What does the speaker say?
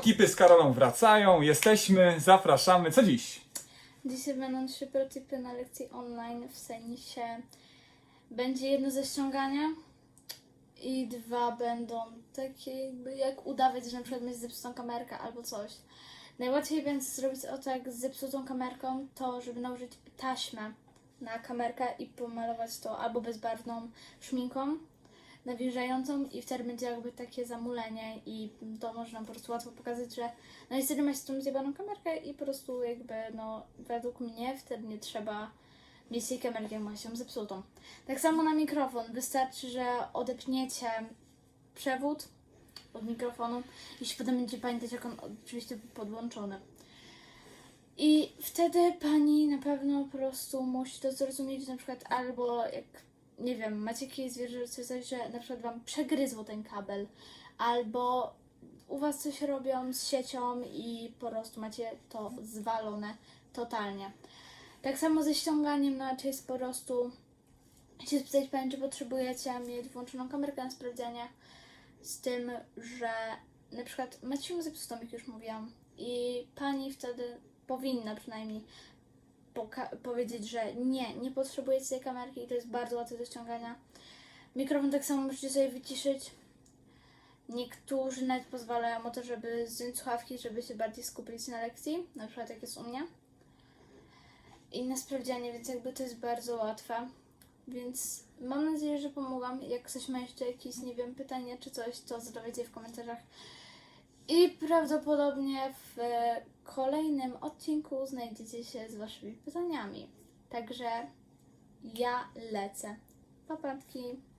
Okipy z Karolą wracają, jesteśmy, zapraszamy. Co dziś? Dzisiaj będą trzy protypy na lekcji online, w sensie będzie jedno ze ściągania i dwa będą takie jakby jak udawać, że na przykład mieć zepsutą kamerkę albo coś. Najłatwiej będzie zrobić o tak z zepsutą kamerką, to żeby nałożyć taśmę na kamerkę i pomalować to albo bezbarwną szminką nawilżającą i wtedy będzie jakby takie zamulenie i to można po prostu łatwo pokazać, że no niestety macie tą zjebaną kamerkę i po prostu jakby no według mnie wtedy nie trzeba mieć tej kamerki, jak ma się zepsutą. Tak samo na mikrofon. Wystarczy, że odepniecie przewód od mikrofonu, jeśli potem będziecie pamiętać, jak on oczywiście był podłączony. I wtedy pani na pewno po prostu musi to zrozumieć, na przykład albo jak, nie wiem, macie jakieś zwierzę, coś, że na przykład wam przegryzło ten kabel, albo u was coś robią z siecią i po prostu macie to zwalone totalnie. Tak samo ze ściąganiem, no raczej jest po prostu się spytać pani, czy potrzebujecie mieć włączoną kamerkę na sprawdzanie, z tym, że na przykład macie ją zepsutą, jak już mówiłam, i pani wtedy powinna przynajmniej powiedzieć, że nie, nie potrzebujecie tej kamerki i to jest bardzo łatwe do ściągania. Mikrofon tak samo możecie sobie wyciszyć. Niektórzy nawet pozwalają o to, żeby zdjąć słuchawki, żeby się bardziej skupić na lekcji, na przykład jak jest u mnie. I na sprawdzianie, więc jakby to jest bardzo łatwe. Więc mam nadzieję, że pomogłam. Jak ktoś ma jeszcze jakieś, nie wiem, pytania czy coś, to zadawajcie w komentarzach. I prawdopodobnie w e, kolejnym odcinku znajdziecie się z waszymi pytaniami. Także ja lecę. Papatki.